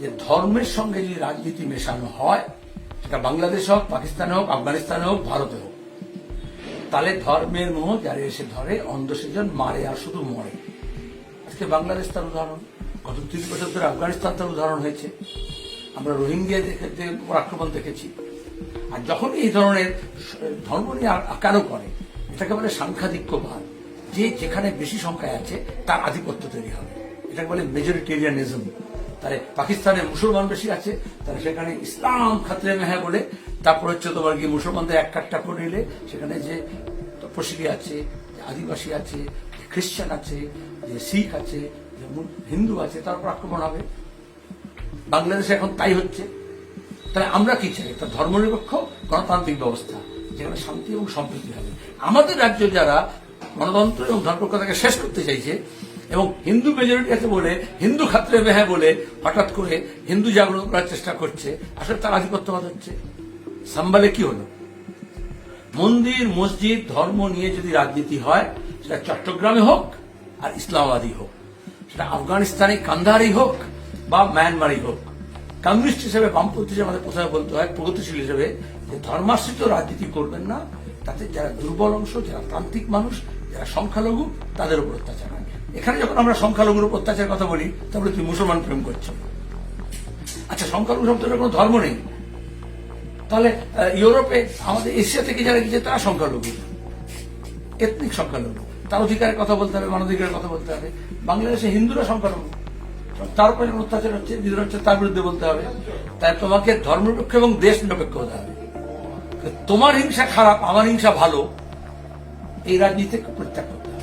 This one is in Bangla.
যে ধর্মের সঙ্গে যদি রাজনীতি মেশানো হয়, সেটা বাংলাদেশ হোক, পাকিস্তান হোক, আফগানিস্তানে হোক, ভারতে হোক, তাহলে ধর্মের মোহ যারা এসে ধরে, অন্ধ সেজন মারে আর শুধু মরে। আজকে বাংলাদেশ তার উদাহরণ, গত তিন বছর ধরে আফগানিস্তান তার উদাহরণ হয়েছে। আমরা রোহিঙ্গিয়া দেখে আক্রমণ দেখেছি। আর যখন এই ধরনের ধর্ম নিয়ে আকারও করে, এটাকে বলে সাংখ্যাধিক্যবাদ, যে যেখানে বেশি সংখ্যায় আছে, তার আধিপত্য তৈরি হবে। এটাকে বলে মেজরিটেরিয়ানিজম। তাহলে পাকিস্তানে মুসলমান বেশি আছে, তাহলে সেখানে ইসলাম খাতরে মেহা বলে, তারপর হচ্ছে তোমার কি মুসলমানদের এক কাটটা করে নিলে, সেখানে যে তপশিলি আছে আদিবাসী আছে খ্রিস্টান আছে, যে শিখ আছে হিন্দু আছে, তার উপর আক্রমণ হবে। বাংলাদেশে এখন তাই হচ্ছে। তাহলে আমরা কি চাই? একটা ধর্মনিরপেক্ষ গণতান্ত্রিক ব্যবস্থা, যেখানে শান্তি এবং সম্প্রীতি হবে। আমাদের রাজ্য যারা গণতন্ত্র এবং ধর্মকতাকে শেষ করতে চাইছে এবং হিন্দু মেজরিটি আছে বলে, হিন্দু খাত্রে বেহা বলে, হঠাৎ করে হিন্দু জাগরণ করার চেষ্টা করছে। আসলে তার আধিপত্যবাদ হচ্ছে। সাম্বালে কি হলো? মন্দির, মসজিদ, ধর্ম নিয়ে যদি রাজনীতি হয়, সেটা চট্টগ্রামে হোক আর ইসলামাবাদই হোক। সেটা আফগানিস্তানে কান্দাহারই হোক বা মায়ানমারই হোক। কমিউনিস্ট হিসেবে, বামপন্থী হিসেবে আমাদের প্রথমে বলতে হয়, প্রগতিশীল হিসেবে যে ধর্মাশ্রিত রাজনীতি করবেন না। তাতে যারা দুর্বল অংশ, যারা প্রান্তিক মানুষ, যারা সংখ্যালঘু, তাদের উপর অত্যাচার হয়। এখানে যখন আমরা সংখ্যালঘুর অত্যাচারের কথা বলি, তাহলে তুমি মুসলমান প্রেম করছ। আচ্ছা সংখ্যালঘু শব্দটার কোনো ধর্ম নেই। তাহলে ইউরোপে, আমাদের এশিয়া থেকে যারা গিয়েছে, তারা সংখ্যালঘু। এথনিক সংখ্যালঘু। তার অধিকারের কথা বলতে হবে, মানবাধিকারের কথা বলতে হবে। বাংলাদেশে হিন্দুরা সংখ্যালঘু। তার উপরে অত্যাচার হচ্ছে, বিদ্রোহ হচ্ছে, তার বিরুদ্ধে বলতে হবে। তাই তোমাকে ধর্মনিরপেক্ষ এবং দেশ নিরপেক্ষ হতে হবে। তোমার হিংসা খারাপ, আমার হিংসা ভালো, এই রাজনীতি পরিত্যাগ করতে হবে।